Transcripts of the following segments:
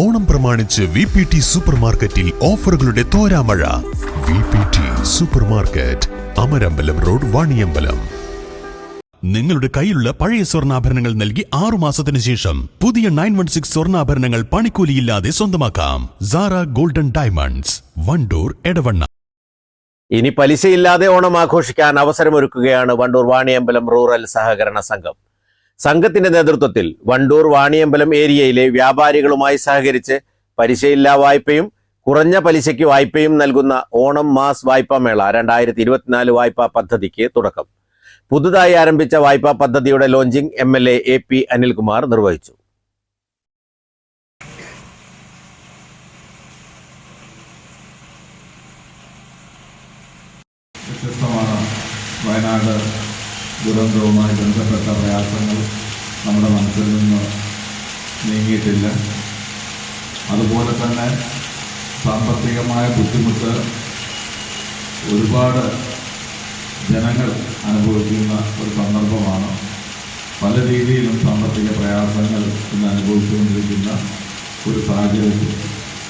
ഓണം പ്രമാണിച്ച് V P T super മാർക്കറ്റിൽ ഓഫറുകളുടെ തോരാമഴ. V P T supermarket Amarambalam road Vaniyambalam. നിങ്ങളുടെ കയ്യിലുള്ള പഴയ സ്വർണാഭരണങ്ങൾ നൽകി ആറു മാസത്തിന് ശേഷം പുതിയ നയൻ വൺ സിക്സ് സ്വർണാഭരണങ്ങൾ പണിക്കൂലിയില്ലാതെ സ്വന്തമാക്കാം. Sara golden diamonds Wandoor Edavanna. ഇനി പലിശയില്ലാതെ ഓണം ആഘോഷിക്കാൻ അവസരമൊരുക്കുകയാണ് വണ്ടൂർ വാണിയമ്പലം റൂറൽ സഹകരണ സംഘം. സംഘത്തിന്റെ നേതൃത്വത്തിൽ വണ്ടൂർ വാണിയമ്പലം ഏരിയയിലെ വ്യാപാരികളുമായി സഹകരിച്ച് പലിശയില്ലാ വായ്പയും കുറഞ്ഞ പലിശയ്ക്ക് വായ്പയും നൽകുന്ന ഓണം മാസ് വായ്പാ മേള രണ്ടായിരത്തി ഇരുപത്തിനാല് വായ്പാ പദ്ധതിക്ക് തുടക്കം. പുതുതായി ആരംഭിച്ച വായ്പാ പദ്ധതിയുടെ launching M L A A P Anilkumar നിർവഹിച്ചു. വയനാട് ദുരന്തവുമായി ബന്ധപ്പെട്ട പ്രയാസങ്ങൾ നമ്മുടെ മനസ്സിൽ നിന്ന് നീങ്ങിയിട്ടില്ല. അതുപോലെ തന്നെ സാമ്പത്തികമായ ബുദ്ധിമുട്ട് ഒരുപാട് ജനങ്ങൾ അനുഭവിക്കുന്ന ഒരു സന്ദർഭമാണ്. പല രീതിയിലും സാമ്പത്തിക പ്രയാസങ്ങൾ ഇന്ന് അനുഭവിച്ചുകൊണ്ടിരിക്കുന്ന ഒരു സാഹചര്യത്തിൽ.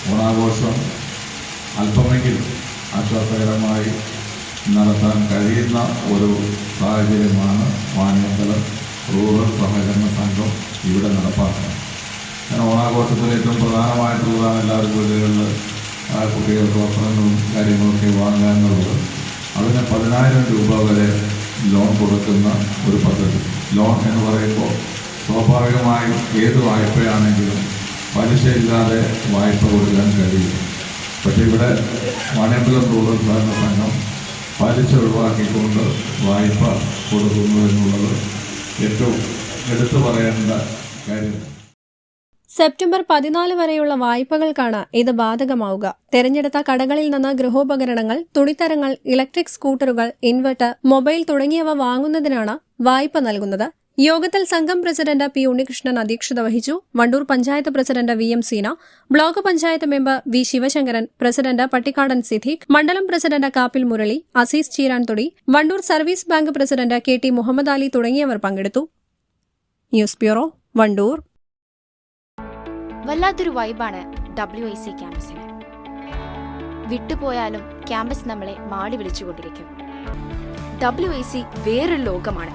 ഓണാഘോഷം അല്പമെങ്കിലും ആശ്വാസകരമായി നടത്താൻ കഴിയുന്ന ഒരു സാഹചര്യമാണ് വാണിയമ്പലം റൂറൽ സഹകരണ സംഘം ഇവിടെ നടപ്പാക്കുന്നത്. ഞാൻ ഓണാഘോഷത്തിൽ ഏറ്റവും പ്രധാനമായിട്ടുള്ളതാണ് എല്ലാവരും വീടുകളിൽ കുട്ടികൾക്ക് വസ്ത്രങ്ങളും കാര്യങ്ങളൊക്കെ വാങ്ങാനുള്ളത് അതിന് പതിനായിരം രൂപ വരെ ലോൺ കൊടുക്കുന്ന ഒരു പദ്ധതി. ലോൺ എന്ന് പറയുമ്പോൾ സ്വാഭാവികമായും ഏത് വായ്പയാണെങ്കിലും പലിശയില്ലാതെ വായ്പ കൊടുക്കാൻ കഴിയും. പക്ഷേ ഇവിടെ വാണിയമ്പലം റൂറൽ സഹകരണ സംഘം പലിശ വായ്പ കൊടുക്കുന്നു എന്നുള്ളത് ഏറ്റവും എടുത്തു പറയേണ്ട കാര്യമാണ് സെപ്റ്റംബർ പതിനാല് വരെയുള്ള വായ്പകൾക്കാണ് ഇത് ബാധകമാവുക. തെരഞ്ഞെടുത്ത കടകളിൽ നിന്ന് ഗൃഹോപകരണങ്ങൾ തുണിത്തരങ്ങൾ ഇലക്ട്രിക് സ്കൂട്ടറുകൾ ഇൻവെർട്ടർ മൊബൈൽ തുടങ്ങിയവ വാങ്ങുന്നതിനാണ് വായ്പ നൽകുന്നത്. യോഗത്തിൽ സംഘം പ്രസിഡന്റ് പി ഉണ്ണികൃഷ്ണൻ അധ്യക്ഷത വഹിച്ചു. Wandoor panchayat president V M Seena block panchayat member V Sivasankaran president Pattikkadan Siddique മണ്ഡലം president Kappil Murali Azeez Cheeranthodi Wandoor service bank president K T Muhammad Ali തുടങ്ങിയവർ പങ്കെടുത്തു. News bureau Wandoor. വല്ലാത്തൊരു വൈബാണ് W I C ക്യാമ്പസിന്. വിട്ടുപോയാലും campus നമ്മളെ മാടി വിളിച്ചുകൊണ്ടിരിക്കും. W I C വേറൊരു ലോകമാണ്.